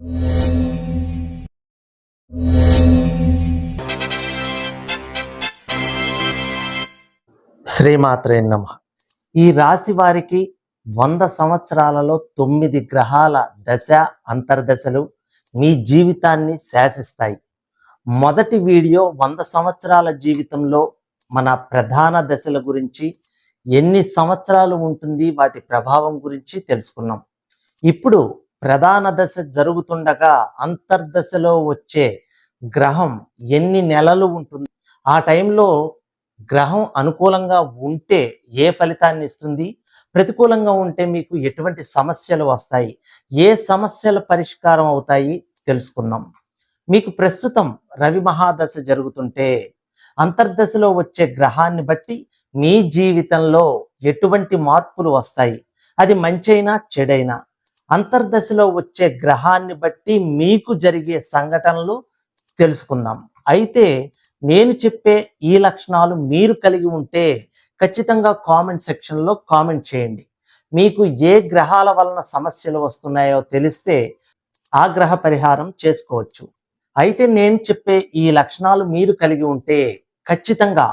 శ్రీమాత్రే నమ. ఈ రాశి వారికి వంద సంవత్సరాలలో తొమ్మిది గ్రహాల దశ అంతర్దశలు మీ జీవితాన్ని శాసిస్తాయి. మొదటి వీడియో వంద సంవత్సరాల జీవితంలో మన ప్రధాన దశల గురించి ఎన్ని సంవత్సరాలు ఉంటుంది వాటి ప్రభావం గురించి తెలుసుకున్నాం. ఇప్పుడు ప్రధాన దశ జరుగుతుండగా అంతర్దశలో వచ్చే గ్రహం ఎన్ని నెలలు ఉంటుంది? ఆ టైంలో గ్రహం అనుకూలంగా ఉంటే ఏ ఫలితాన్ని ఇస్తుంది? ప్రతికూలంగా ఉంటే మీకు ఎటువంటి సమస్యలు వస్తాయి? ఏ సమస్యల పరిష్కారం అవుతాయి? తెలుసుకుందాం. మీకు ప్రస్తుతం రవి మహాదశ జరుగుతుంటే అంతర్దశలో వచ్చే గ్రహాన్ని బట్టి మీ జీవితంలో ఎటువంటి మార్పులు వస్తాయి? అది మంచైనా చెడైనా? అంతర్దశలో వచ్చే గ్రహాన్ని బట్టి మీకు జరిగే సంఘటనలు తెలుసుకుందాం. అయితే నేను చెప్పే ఈ లక్షణాలు మీరు కలిగి ఉంటే ఖచ్చితంగా కామెంట్ సెక్షన్లో కామెంట్ చేయండి. మీకు ఏ గ్రహాల వలన సమస్యలు వస్తున్నాయో తెలిస్తే ఆ గ్రహ పరిహారం చేసుకోవచ్చు. అయితే నేను చెప్పే ఈ లక్షణాలు మీరు కలిగి ఉంటే ఖచ్చితంగా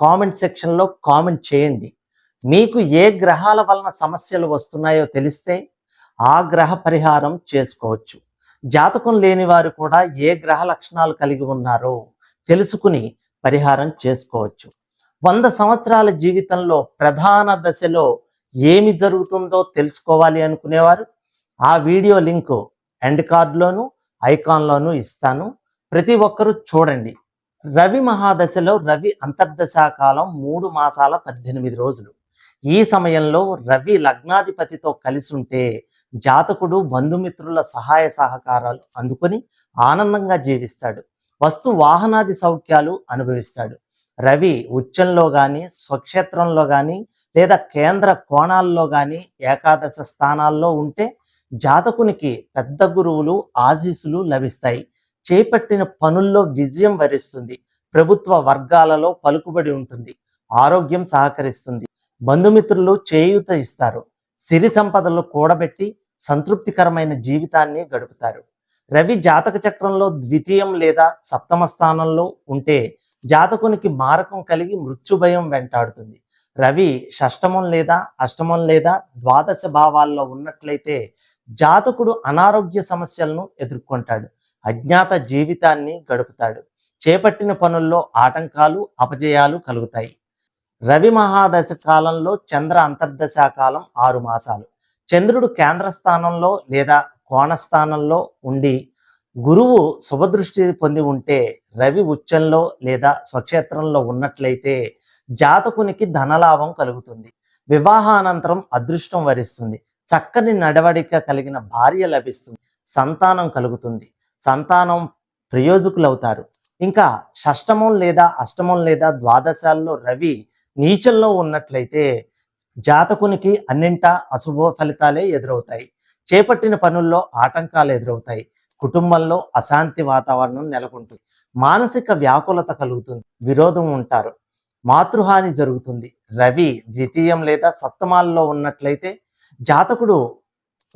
కామెంట్ సెక్షన్లో కామెంట్ చేయండి. మీకు ఏ గ్రహాల వలన సమస్యలు వస్తున్నాయో తెలిస్తే ఆ గ్రహ పరిహారం చేసుకోవచ్చు. జాతకం లేని వారు కూడా ఏ గ్రహ లక్షణాలు కలిగి ఉన్నారో తెలుసుకుని పరిహారం చేసుకోవచ్చు. వంద సంవత్సరాల జీవితంలో ప్రధాన దశలో ఏమి జరుగుతుందో తెలుసుకోవాలి అనుకునేవారు? ఆ వీడియో లింకు ఎండ్ కార్డ్లోను ఐకాన్లోను ఇస్తాను. ప్రతి ఒక్కరూ చూడండి. రవి మహాదశలో రవి అంతర్దశా కాలం మూడు మాసాల పద్దెనిమిది రోజులు. ఈ సమయంలో రవి లగ్నాధిపతితో కలిసి ఉంటే జాతకుడు బంధుమిత్రుల సహాయ సహకారాలు అందుకొని ఆనందంగా జీవిస్తాడు. వస్తు వాహనాది సౌఖ్యాలు అనుభవిస్తాడు. రవి ఉచ్చంలో కానీ స్వక్షేత్రంలో కానీ లేదా కేంద్ర కోణాల్లో కానీ ఏకాదశ స్థానాల్లో ఉంటే జాతకునికి పెద్ద గురువులు ఆశీస్సులు లభిస్తాయి. చేపట్టిన పనుల్లో విజయం వరిస్తుంది. ప్రభుత్వ వర్గాలలో పలుకుబడి ఉంటుంది. ఆరోగ్యం సహకరిస్తుంది. బంధుమిత్రులు చేయూత ఇస్తారు. సిరి సంపదలు కూడబెట్టి సంతృప్తికరమైన జీవితాన్ని గడుపుతారు. రవి జాతక చక్రంలో ద్వితీయం లేదా సప్తమ స్థానంలో ఉంటే జాతకునికి మారకం కలిగి మృత్యుభయం వెంటాడుతుంది. రవి షష్టమం లేదా అష్టమం లేదా ద్వాదశ భావాల్లో ఉన్నట్లయితే జాతకుడు అనారోగ్య సమస్యలను ఎదుర్కొంటాడు. అజ్ఞాత జీవితాన్ని గడుపుతాడు. చేపట్టిన పనుల్లో ఆటంకాలు అపజయాలు కలుగుతాయి. రవి మహాదశ కాలంలో చంద్ర అంతర్దశ కాలం ఆరు మాసాలు. చంద్రుడు కేంద్ర స్థానంలో లేదా కోణస్థానంలో ఉండి గురువు శుభదృష్టి పొంది ఉంటే రవి ఉచ్చంలో లేదా స్వక్షేత్రంలో ఉన్నట్లయితే జాతకునికి ధనలాభం కలుగుతుంది. వివాహానంతరం అదృష్టం వరిస్తుంది. చక్కని నడవడిక కలిగిన భార్య లభిస్తుంది. సంతానం కలుగుతుంది. సంతానం ప్రయోజకులవుతారు. ఇంకా షష్టమం లేదా అష్టమం లేదా ద్వాదశాల్లో రవి నీచంలో ఉన్నట్లయితే జాతకునికి అన్నింటా అశుభ ఫలితాలే ఎదురవుతాయి. చేపట్టిన పనుల్లో ఆటంకాలు ఎదురవుతాయి. కుటుంబంలో అశాంతి వాతావరణం నెలకొంటుంది. మానసిక వ్యాకులత కలుగుతుంది. విరోధం ఉంటారు. మాతృహాని జరుగుతుంది. రవి ద్వితీయం లేదా సప్తమాల్లో ఉన్నట్లయితే జాతకుడు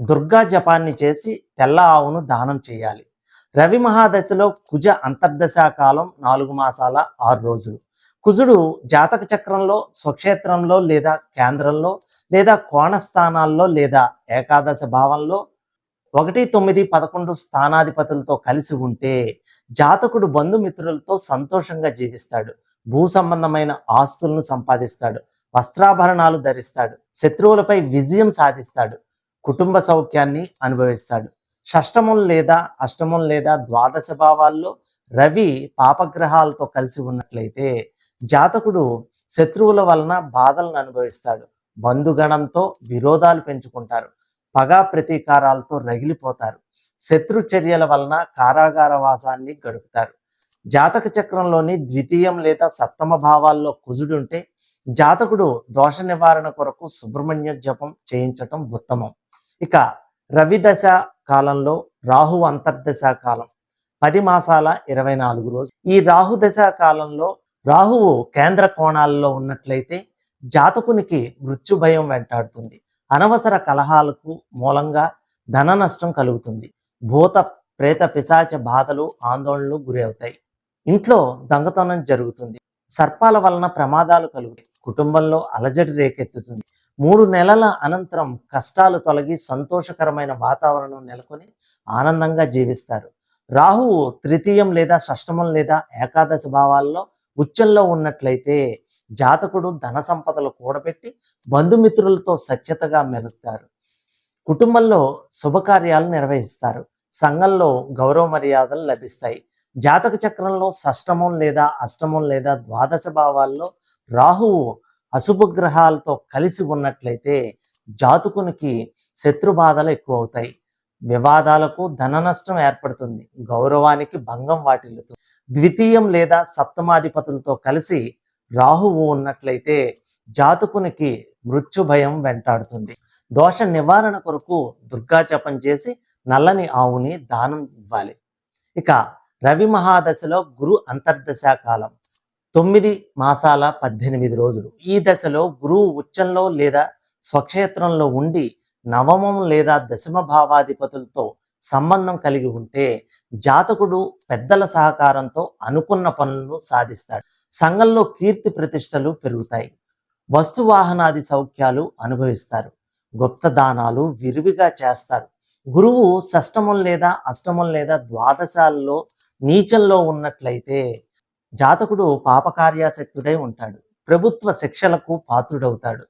దుర్గా జపాన్ని చేసి తెల్ల ఆవును దానం చేయాలి. రవి మహాదశలో కుజ అంతర్దశా కాలం నాలుగు మాసాల ఆరు రోజులు. కుజుడు జాతక చక్రంలో స్వక్షేత్రంలో లేదా కేంద్రంలో లేదా కోణ స్థానాల్లో లేదా ఏకాదశ భావంలో ఒకటి తొమ్మిది పదకొండు స్థానాధిపతులతో కలిసి ఉంటే జాతకుడు బంధుమిత్రులతో సంతోషంగా జీవిస్తాడు. భూ సంబంధమైన ఆస్తులను సంపాదిస్తాడు. వస్త్రాభరణాలు ధరిస్తాడు. శత్రువులపై విజయం సాధిస్తాడు. కుటుంబ సౌఖ్యాన్ని అనుభవిస్తాడు. షష్టమం లేదా అష్టమం లేదా ద్వాదశ భావాల్లో రవి పాపగ్రహాలతో కలిసి ఉన్నట్లయితే జాతకుడు శత్రువుల వలన బాధలను అనుభవిస్తాడు. బంధుగణంతో విరోధాలు పెంచుకుంటారు. పగా ప్రతీకారాలతో రగిలిపోతారు. శత్రు చర్యల వలన కారాగార వాసాన్ని గడుపుతారు. జాతక చక్రంలోని ద్వితీయం లేదా సప్తమ భావాల్లో కుజుడుంటే జాతకుడు దోష నివారణ కొరకు సుబ్రహ్మణ్య జపం చేయించటం ఉత్తమం. ఇక రవి దశ కాలంలో రాహు అంతర్దశ కాలం. పది మాసాల ఇరవై నాలుగు రోజు. ఈ రాహు దశ కాలంలో రాహువు కేంద్ర కోణాల్లో ఉన్నట్లయితే జాతకునికి మృత్యు భయం వెంటాడుతుంది. అనవసర కలహాలకు మూలంగా ధన నష్టం కలుగుతుంది. భూత ప్రేత పిశాచ బాధలు ఆందోళనలు గురి అవుతాయి. ఇంట్లో దొంగతనం జరుగుతుంది. సర్పాల వలన ప్రమాదాలు కలుగుతాయి. కుటుంబంలో అలజడి రేకెత్తుతుంది. మూడు నెలల అనంతరం కష్టాలు తొలగి సంతోషకరమైన వాతావరణం నెలకొని ఆనందంగా జీవిస్తారు. రాహువు తృతీయం లేదా షష్టమం లేదా ఏకాదశి భావాల్లో ఉచ్చంలో ఉన్నట్లయితే జాతకుడు ధన సంపదలు కూడబెట్టి బంధుమిత్రులతో సఖ్యతగా మెలుగుతారు కుటుంబంలో శుభకార్యాలు నిర్వహిస్తారు. సంఘంలో గౌరవ మర్యాదలు లభిస్తాయి. జాతక చక్రంలో షష్టమం లేదా అష్టమం లేదా ద్వాదశ భావాల్లో రాహువు అశుభ గ్రహాలతో కలిసి ఉన్నట్లయితే జాతకునికి శత్రు బాధలు ఎక్కువ అవుతాయి వివాదాలకు ధన నష్టం ఏర్పడుతుంది. గౌరవానికి భంగం వాటిల్లుతుంది. ద్వితీయం లేదా సప్తమాధిపతులతో కలిసి రాహువు ఉన్నట్లయితే జాతకునికి మృత్యు భయం వెంటాడుతుంది. దోష నివారణ కొరకు దుర్గా జపం చేసి నల్లని ఆవుని దానం ఇవ్వాలి. ఇక రవి మహాదశలో గురు అంతర్దశ కాలం. తొమ్మిది మాసాల పద్దెనిమిది రోజులు. ఈ దశలో గురువు ఉచ్చంలో లేదా స్వక్షేత్రంలో ఉండి నవమం లేదా దశమ భావాధిపతులతో సంబంధం కలిగి ఉంటే జాతకుడు పెద్దల సహకారంతో అనుకున్న పనులను సాధిస్తాడు. సంఘంలో కీర్తి ప్రతిష్టలు పెరుగుతాయి. వస్తువాహనాది సౌఖ్యాలు అనుభవిస్తారు. గుప్త దానాలు విరివిగా చేస్తారు. గురువు షష్టమం లేదా అష్టమం లేదా ద్వాదశాలలో నీచంలో ఉన్నట్లయితే జాతకుడు పాపకార్యాసక్తుడై ఉంటాడు. ప్రభుత్వ శిక్షలకు పాత్రుడవుతాడు.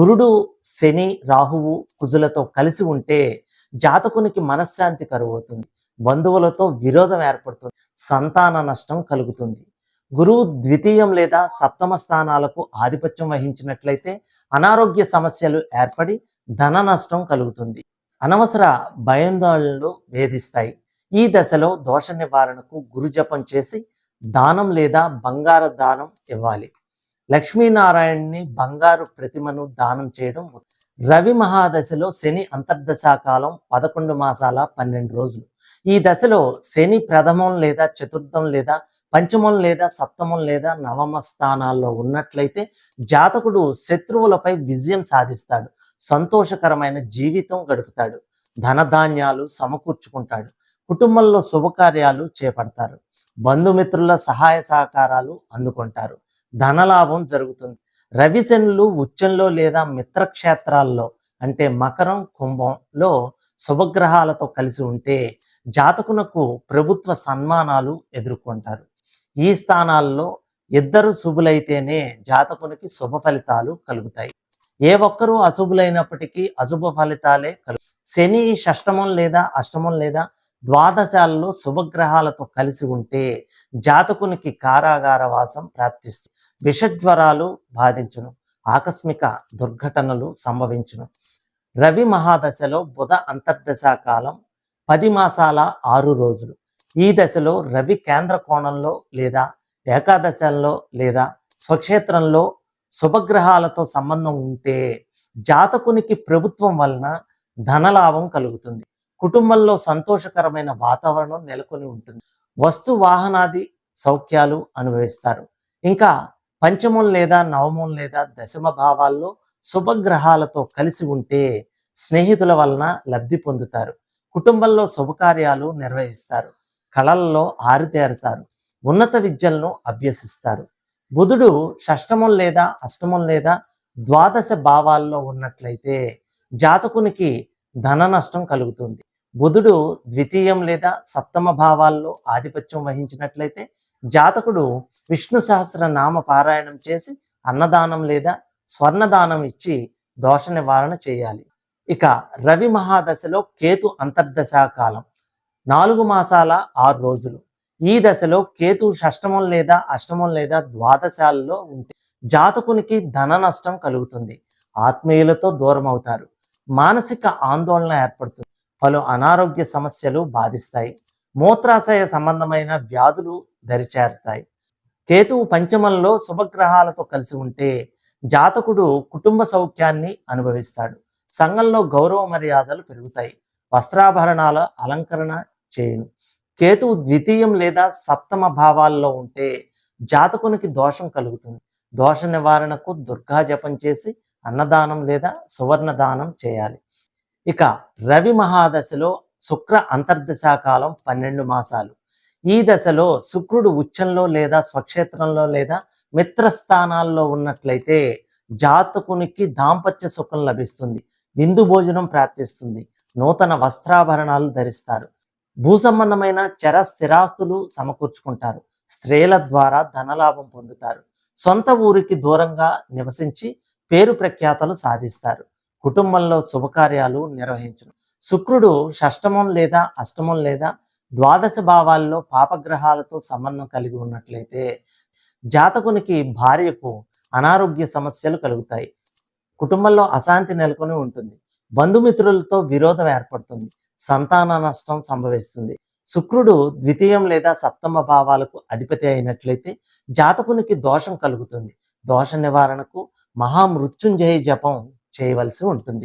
గురుడు శని రాహువు కుజులతో కలిసి ఉంటే జాతకునికి మనశ్శాంతి కరువవుతుంది. బంధువులతో విరోధం ఏర్పడుతుంది. సంతాన నష్టం కలుగుతుంది. గురువు ద్వితీయం లేదా సప్తమ స్థానాలకు ఆధిపత్యం వహించినట్లయితే అనారోగ్య సమస్యలు ఏర్పడి ధన నష్టం కలుగుతుంది. అనవసర భయాందోళనలు వేధిస్తాయి. ఈ దశలో దోష నివారణకు గురు జపం చేసి దానం లేదా బంగారు దానం ఇవ్వాలి. లక్ష్మీనారాయణని బంగారు ప్రతిమను దానం చేయడం ఉత్తమం. రవి మహాదశలో శని అంతర్దశాకాలం పదకొండు మాసాల పన్నెండు రోజులు. ఈ దశలో శని ప్రథమం లేదా చతుర్థం లేదా పంచమం లేదా సప్తమం లేదా నవమ స్థానాల్లో ఉన్నట్లయితే జాతకుడు శత్రువులపై విజయం సాధిస్తాడు. సంతోషకరమైన జీవితం గడుపుతాడు. ధనధాన్యాలు సమకూర్చుకుంటాడు. కుటుంబంలో శుభకార్యాలు చేపడతారు. బంధుమిత్రుల సహాయ సహకారాలు అందుకుంటారు. ధనలాభం జరుగుతుంది. రవిశనులు ఉచ్చంలో లేదా మిత్రక్షేత్రాల్లో అంటే మకరం కుంభంలో శుభగ్రహాలతో కలిసి ఉంటే జాతకునకు ప్రభుత్వ సన్మానాలు ఎదుర్కొంటారు. ఈ స్థానాల్లో ఇద్దరు శుభులైతేనే జాతకునికి శుభ ఫలితాలు కలుగుతాయి. ఏ ఒక్కరూ అశుభులైనప్పటికీ అశుభ ఫలితాలే కలుగు శని షష్టమం లేదా అష్టమం లేదా ద్వాదశాలలో శుభగ్రహాలతో కలిసి ఉంటే జాతకునికి కారాగార వాసం ప్రాప్తిస్తుంది. విషజ్వరాలు బాధించును ఆకస్మిక దుర్ఘటనలు సంభవించును. రవి మహాదశలో బుధ అంతర్దశ కాలం పది మాసాల ఆరు రోజులు. ఈ దశలో రవి కేంద్ర కోణంలో లేదా ఏకాదశంలో లేదా స్వక్షేత్రంలో శుభగ్రహాలతో సంబంధం ఉంటే జాతకునికి ప్రభుత్వం వలన ధనలాభం కలుగుతుంది. కుటుంబంలో సంతోషకరమైన వాతావరణం నెలకొని ఉంటుంది. వస్తు వాహనాది సౌఖ్యాలు అనుభవిస్తారు. ఇంకా పంచమం లేదా నవమం లేదా దశమ భావాల్లో శుభగ్రహాలతో కలిసి ఉంటే స్నేహితుల వలన లబ్ధి పొందుతారు. కుటుంబంలో శుభకార్యాలు నిర్వహిస్తారు. కళల్లో ఆరితేరుతారు. ఉన్నత విద్యలను అభ్యసిస్తారు. బుధుడు షష్టమం లేదా అష్టమం లేదా ద్వాదశ భావాల్లో ఉన్నట్లయితే జాతకునికి ధన నష్టం కలుగుతుంది. బుధుడు ద్వితీయం లేదా సప్తమ భావాల్లో ఆధిపత్యం వహించినట్లయితే జాతకుడు విష్ణు సహస్ర నామ పారాయణం చేసి అన్నదానం లేదా స్వర్ణదానం ఇచ్చి దోష నివారణ చేయాలి. ఇక రవి మహాదశలో కేతు అంతర్దశా కాలం. నాలుగు మాసాల ఆరు రోజులు. ఈ దశలో కేతు షష్టమం లేదా అష్టమం లేదా ద్వాదశాలలో ఉంటే జాతకునికి ధన నష్టం కలుగుతుంది. ఆత్మీయులతో దూరం అవుతారు మానసిక ఆందోళన ఏర్పడుతుంది. పలు అనారోగ్య సమస్యలు బాధిస్తాయి. మూత్రాశయ సంబంధమైన వ్యాధులు దరిచేరతాయి. కేతువు పంచమంలో శుభగ్రహాలతో కలిసి ఉంటే జాతకుడు కుటుంబ సౌఖ్యాన్ని అనుభవిస్తాడు. సంఘంలో గౌరవ మర్యాదలు పెరుగుతాయి. వస్త్రాభరణాల అలంకరణ చేయును. కేతువు ద్వితీయం లేదా సప్తమ భావాల్లో ఉంటే జాతకునికి దోషం కలుగుతుంది. దోష నివారణకు దుర్గా జపం చేసి అన్నదానం లేదా సువర్ణ దానం చేయాలి. ఇక రవి మహాదశలో శుక్ర అంతర్దశాకాలం పన్నెండు మాసాలు. ఈ దశలో శుక్రుడు ఉచ్చంలో లేదా స్వక్షేత్రంలో లేదా మిత్రస్థానాల్లో ఉన్నట్లయితే జాతకునికి దాంపత్య సుఖం లభిస్తుంది. విందు భోజనం ప్రాప్తిస్తుంది. నూతన వస్త్రాభరణాలు ధరిస్తారు. భూ సంబంధమైన చర స్థిరాస్తులు సమకూర్చుకుంటారు. స్త్రీల ద్వారా ధనలాభం పొందుతారు. సొంత ఊరికి దూరంగా నివసించి పేరు ప్రఖ్యాతలు సాధిస్తారు. కుటుంబంలో శుభకార్యాలు నిర్వహించను శుక్రుడు షష్టమం లేదా అష్టమం లేదా ద్వాదశ భావాల్లో పాపగ్రహాలతో సంబంధం కలిగి ఉన్నట్లయితే జాతకునికి భార్యకు అనారోగ్య సమస్యలు కలుగుతాయి. కుటుంబంలో అశాంతి నెలకొని ఉంటుంది. బంధుమిత్రులతో విరోధం ఏర్పడుతుంది. సంతాన నష్టం సంభవిస్తుంది. శుక్రుడు ద్వితీయం లేదా సప్తమ భావాలకు అధిపతి అయినట్లయితే జాతకునికి దోషం కలుగుతుంది. దోష నివారణకు మహామృత్యుంజయ జపం చేయవలసి ఉంటుంది.